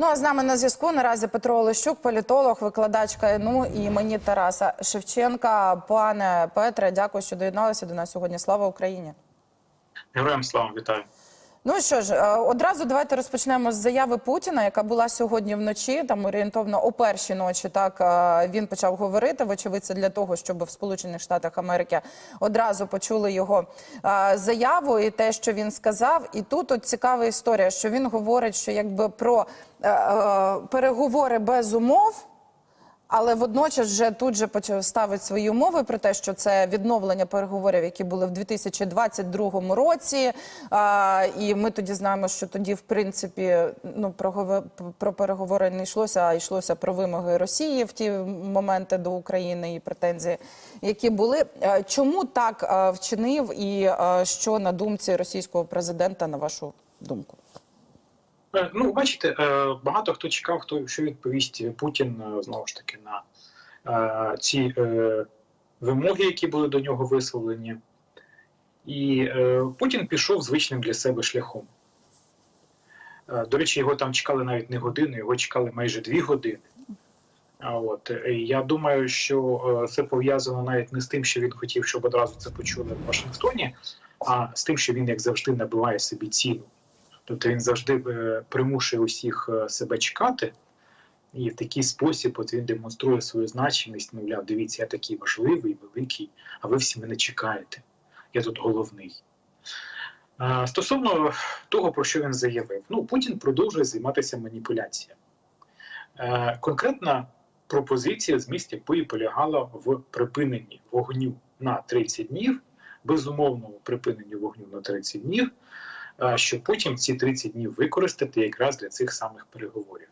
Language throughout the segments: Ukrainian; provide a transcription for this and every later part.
Ну а з нами на зв'язку наразі Петро Олещук, політолог, викладач КНУ і мені Тараса Шевченка. Пане Петре, дякую, що доєдналися до нас сьогодні. Слава Україні! Героям слава вітаю. Ну що ж, е, одразу давайте розпочнемо з заяви Путіна, яка була сьогодні вночі, там орієнтовно о першій ночі. Так е, він почав говорити. Вочевидь, це для того, щоб в Сполучених Штатах Америки одразу почули його е, заяву і те, що він сказав. І тут от цікава історія, що він говорить, що якби про переговори без умов. Але водночас вже тут же почав ставити свої умови про те, що це відновлення переговорів, які були в 2022 році. А, і ми тоді знаємо, що тоді, в принципі, ну про, про переговори не йшлося, а йшлося про вимоги Росії в ті моменти до України і претензії, які були. Чому так вчинив, і що на думці російського президента, на вашу думку? Е, Ну, бачите, е, багато хто чекав, хто що відповість Путін е, знову ж таки на ці вимоги, які були до нього висловлені. І Путін пішов звичним для себе шляхом. До речі, його там чекали навіть не годину, його чекали майже дві години. От я думаю, що це пов'язано навіть не з тим, що він хотів, щоб одразу це почули в Вашингтоні, а з тим, що він як завжди набиває собі ціну. Тобто він завжди е, примушує усіх е, себе чекати, і в такий спосіб от він демонструє свою значимість. Мовляв, дивіться, я такий важливий, великий, а ви всі мене чекаєте. Я тут головний. Стосовно того, про що він заявив, ну Путін продовжує займатися маніпуляціями. Е, Конкретна пропозиція, з зміст якої полягала в припиненні вогню на 30 днів, безумовному припиненні вогню на 30 днів, е, щоб потім ці 30 днів використати якраз для цих самих переговорів.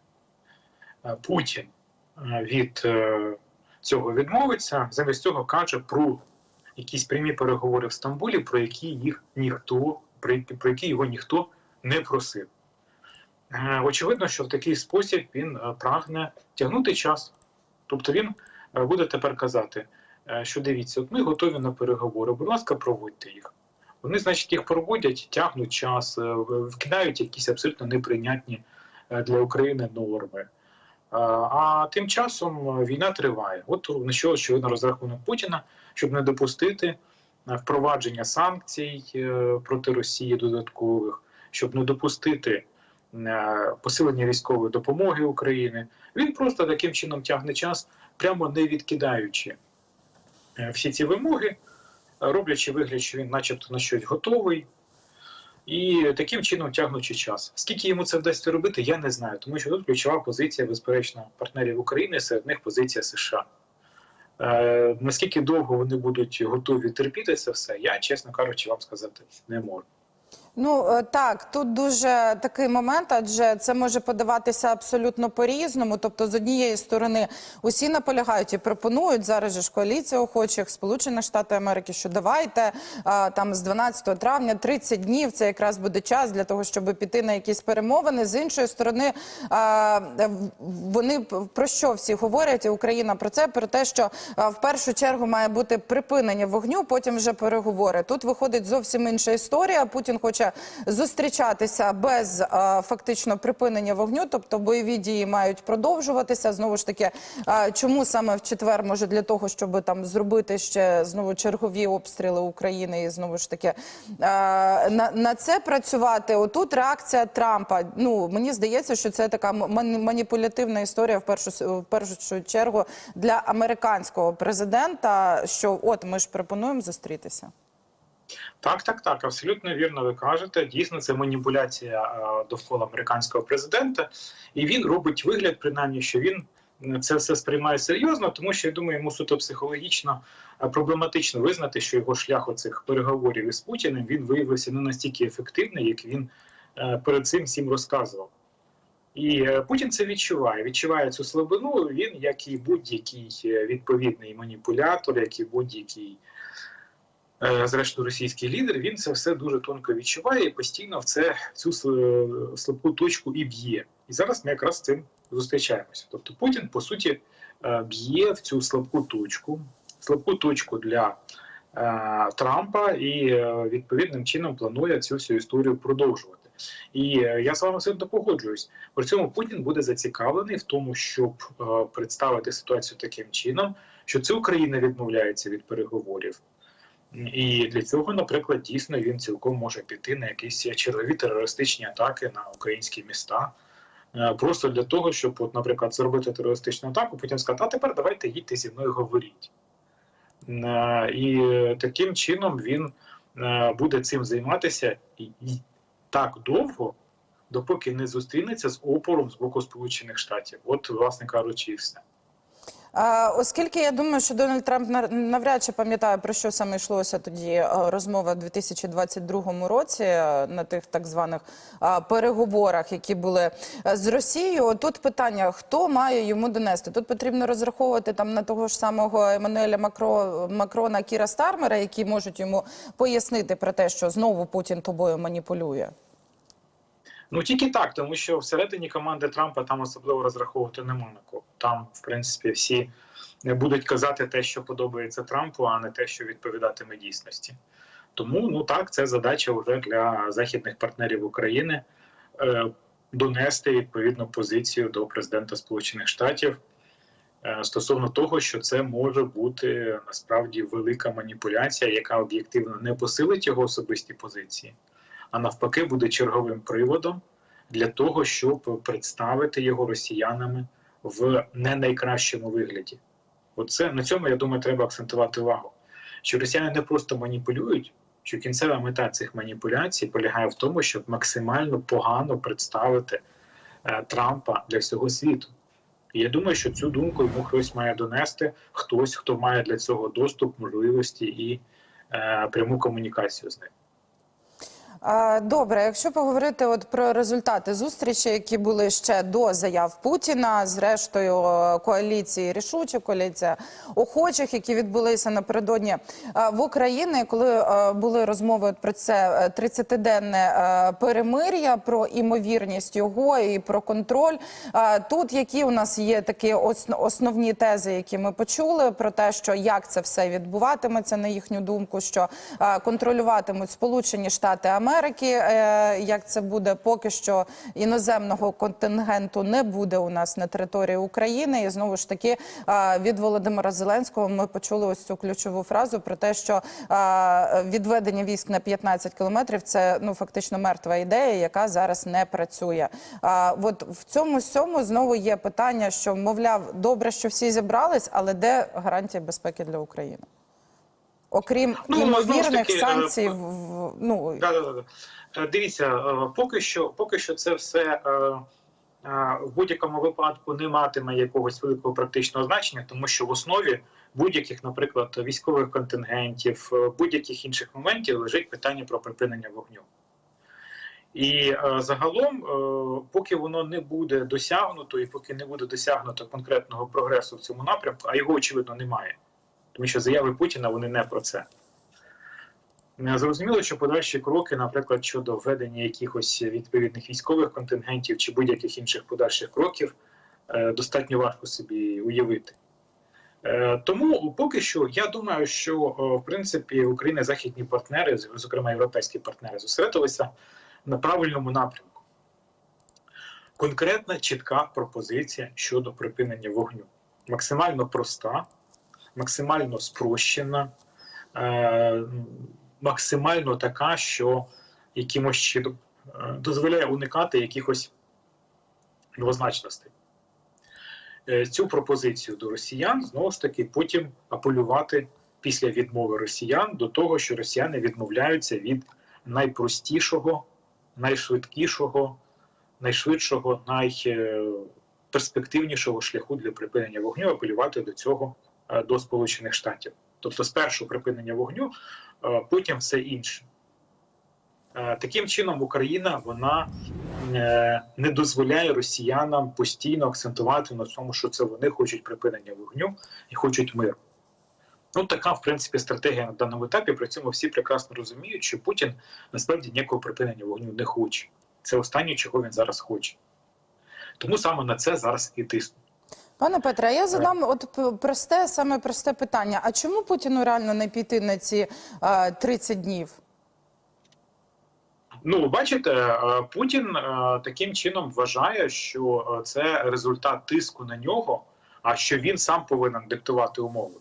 Е, Путін е, від цього відмовиться, замість цього каже про якісь прямі переговори в Стамбулі, про які їх ніхто, про які, його ніхто не просив. Очевидно, що в такий спосіб він прагне тягнути час. Тобто він буде тепер казати, що дивіться, от ми готові на переговори, будь ласка, проводьте їх. Вони, значить, їх проводять, тягнуть час, е, вкидають якісь абсолютно неприйнятні е, для України норми. Е, А тим часом війна триває. От на що очевидно розрахунок Путіна, щоб не допустити впровадження санкцій проти Росії додаткових, щоб не допустити посилення військової допомоги України. Він просто таким чином тягне час, прямо не відкидаючи всі ці вимоги, роблячи вигляд, що він, начебто, на щось готовий. І таким чином тягнучи час. Скільки йому це вдасться робити, я не знаю, тому що тут ключова позиція, безперечно, партнерів України, серед них позиція США. Е, наскільки довго вони будуть готові терпіти це все, я, чесно кажучи, вам сказати не можу. Ну е, так, тут дуже такий момент, адже це може подаватися абсолютно по-різному. Тобто, з однієї сторони, усі наполягають і пропонують зараз же ж коаліція охочих Сполучених Штатів Америки, що давайте а, там з 12 травня 30 днів. Це якраз буде час для того, щоб піти на якісь перемовини. З іншої сторони, а, вони про що всі говорять? Україна про це про те, що а, в першу чергу має бути припинення вогню, потім вже переговори. Тут виходить зовсім інша історія. Путін хоче зустрічатися без е, фактично припинення вогню, тобто бойові дії мають продовжуватися. Знову ж таки, е, чому саме в четвер може для того, щоб там зробити ще знову чергові обстріли України, і знову ж таки е, на, це працювати. Отут реакція Трампа. Ну мені здається, що це така ман- маніпулятивна історія в першу в першу чергу для американського президента. Що от ми ж пропонуємо зустрітися. Так, так, так, абсолютно вірно ви кажете. Дійсно, це маніпуляція е, довкола американського президента, і він робить вигляд, принаймні, що він е, це все сприймає серйозно, тому що я думаю, йому суто психологічно е, проблематично визнати, що його шлях оцих переговорів із Путіним він виявився не настільки ефективний, як він перед цим всім розказував. І Путін це відчуває. Відчуває цю слабину. Він, як і будь-який відповідний маніпулятор, як і будь-який зрештою російський лідер, він це все дуже тонко відчуває і постійно в це цю слабку точку і б'є. І зараз ми якраз з цим зустрічаємося. Тобто Путін, по суті, е, б'є в цю слабку точку, слабку точку для е, Трампа і е, відповідним чином планує цю всю історію продовжувати. І е, я з вами абсолютно погоджуюсь. При цьому Путін буде зацікавлений в тому, щоб е, представити ситуацію таким чином, що це Україна відмовляється від переговорів. І для цього, наприклад, дійсно він цілком може піти на якісь чергові терористичні атаки на українські міста. Е, Просто для того, щоб, от, наприклад, зробити терористичну атаку, потім сказати, а тепер давайте їдьте зі мною говоріть. Е, І таким чином він е, буде цим займатися і, так довго, допоки не зустрінеться з опором з боку Сполучених Штатів. От, власне кажучи, і все. Оскільки я думаю, що Дональд Трамп навряд чи пам'ятає про що саме йшлося тоді е, розмова в 2022 році е, на тих так званих переговорах, які були е, з Росією. Тут питання: хто має йому донести? Тут потрібно розраховувати там на того ж самого Еммануеля Макро, Макрона Кіра Стармера, які можуть йому пояснити про те, що знову Путін тобою маніпулює. Ну тільки так, тому що всередині команди Трампа там особливо розраховувати нема на кого. Там, в принципі, всі будуть казати те, що подобається Трампу, а не те, що відповідатиме дійсності. Тому ну так, це задача вже для західних партнерів України е, донести відповідну позицію до президента Сполучених Штатів е, стосовно того, що це може бути насправді велика маніпуляція, яка об'єктивно не посилить його особисті позиції а навпаки буде черговим приводом для того, щоб представити його росіянами в не найкращому вигляді. Оце на цьому я думаю, треба акцентувати увагу. Що росіяни не просто маніпулюють, що кінцева мета цих маніпуляцій полягає в тому, щоб максимально погано представити е, Трампа для всього світу. І я думаю, що цю думку йому хтось має донести, хтось, хто має для цього доступ, можливості і е, пряму комунікацію з ним. Добре, якщо поговорити от про результати зустрічі, які були ще до заяв Путіна, зрештою коаліції рішучих, коаліція охочих, які відбулися напередодні е, в Україні, коли е, були розмови про це е, 30-денне е, перемир'я, про імовірність його і про контроль. Тут які у нас є такі основні тези, які ми почули, про те, що як це все відбуватиметься, на їхню думку, що контролюватимуть Сполучені Штати Америки. Е, Як це буде, поки що іноземного контингенту не буде у нас на території України. І знову ж таки від Володимира Зеленського ми почули ось цю ключову фразу про те, що відведення військ на 15 кілометрів це ну фактично мертва ідея, яка зараз не працює. От в цьому всьому знову є питання, що мовляв, добре, що всі зібрались, але де гарантія безпеки для України? Окрім Ну, імовірних таки, е, санкцій, в- ну Да, да, да, Дивіться, е, поки що, поки що це все е, в будь-якому випадку не матиме якогось великого практичного значення, тому що в основі будь-яких, наприклад, військових контингентів, будь-яких інших моментів лежить питання про припинення вогню. І е, загалом, е, поки воно не буде досягнуто, і поки не буде досягнуто конкретного прогресу в цьому напрямку, а його очевидно немає, тому що заяви Путіна вони не про це. Е, Зрозуміло, що подальші кроки, наприклад, щодо введення якихось відповідних військових контингентів чи будь-яких інших подальших кроків, е, достатньо важко собі уявити. Е, Тому поки що я думаю, що в принципі Україна-західні партнери, зокрема європейські партнери, зосередилися на правильному напрямку. Конкретна чітка пропозиція щодо припинення вогню. Максимально проста, максимально спрощена, е, максимально така, що якимось чином е, дозволяє уникати якихось двозначностей. Е, Цю пропозицію до росіян знову ж таки потім апелювати після відмови росіян до того, що росіяни відмовляються від найпростішого, найшвидкішого, найшвидшого, найперспективнішого шляху для припинення вогню, апелювати до цього до Сполучених Штатів. Тобто, спершу припинення вогню, е, потім все інше. Е, Таким чином, Україна вона е, не дозволяє росіянам постійно акцентувати на тому, що це вони хочуть припинення вогню і хочуть миру. Ну, така, в принципі, стратегія на даному етапі. При цьому всі прекрасно розуміють, що Путін насправді ніякого припинення вогню не хоче. Це останнє, чого він зараз хоче. Тому саме на це зараз і тиснуть. Пане Петре, я задам от просте, саме просте питання. А чому Путіну реально не піти на ці е, 30 днів? Ну, бачите, е, Путін е, таким чином вважає, що е, це результат тиску на нього, а що він сам повинен диктувати умови.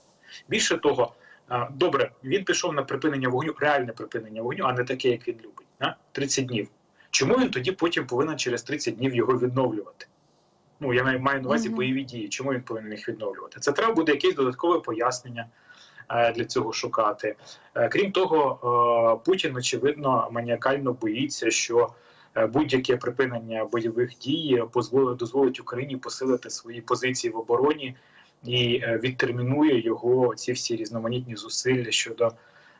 Більше того, е, добре, він пішов на припинення вогню, реальне припинення вогню, а не таке, як він любить. да? 30 днів. Чому він тоді потім повинен через 30 днів його відновлювати? Ну, я маю- на увазі бойові дії. Чому він повинен їх відновлювати? Це треба буде якесь додаткове пояснення е, для цього шукати. Е, Крім того, е, Путін очевидно маніакально боїться, що будь-яке припинення бойових дій дозволить Україні посилити свої позиції в обороні і відтермінує його ці всі різноманітні зусилля щодо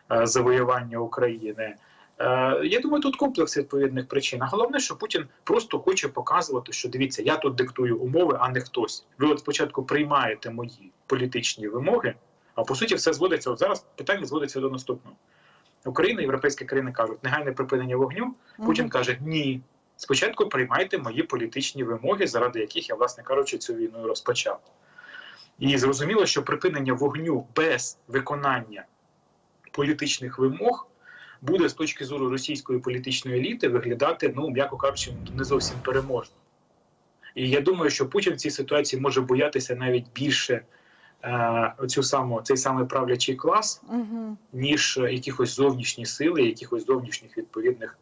завоювання України. Е, Я думаю, тут комплекс відповідних причин. А головне, що Путін просто хоче показувати, що дивіться, я тут диктую умови, а не хтось. Ви от спочатку приймаєте мої політичні вимоги, а по суті, все зводиться. От зараз питання зводиться до наступного. Україна, європейські країни кажуть, негайне припинення вогню. Путін каже: ні. Спочатку приймайте мої політичні вимоги, заради яких я, власне кажучи, цю війну розпочав. І зрозуміло, що припинення вогню без виконання політичних вимог буде з точки зору російської політичної еліти виглядати, ну м'яко кажучи, не зовсім переможно. І я думаю, що Путін в цій ситуації може боятися навіть більше е, цю саму, цей самий правлячий клас, Угу. ніж якихось зовнішні сили, якихось зовнішніх відповідних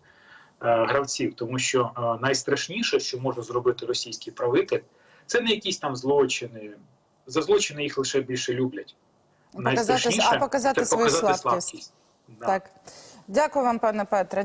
е, гравців. Тому що е, найстрашніше, що може зробити російський правитель, це не якісь там злочини. За злочини їх лише більше люблять. Показати, а показати це свою показати слабкість. слабкість. Да. Так. Дякую вам, пане Петре.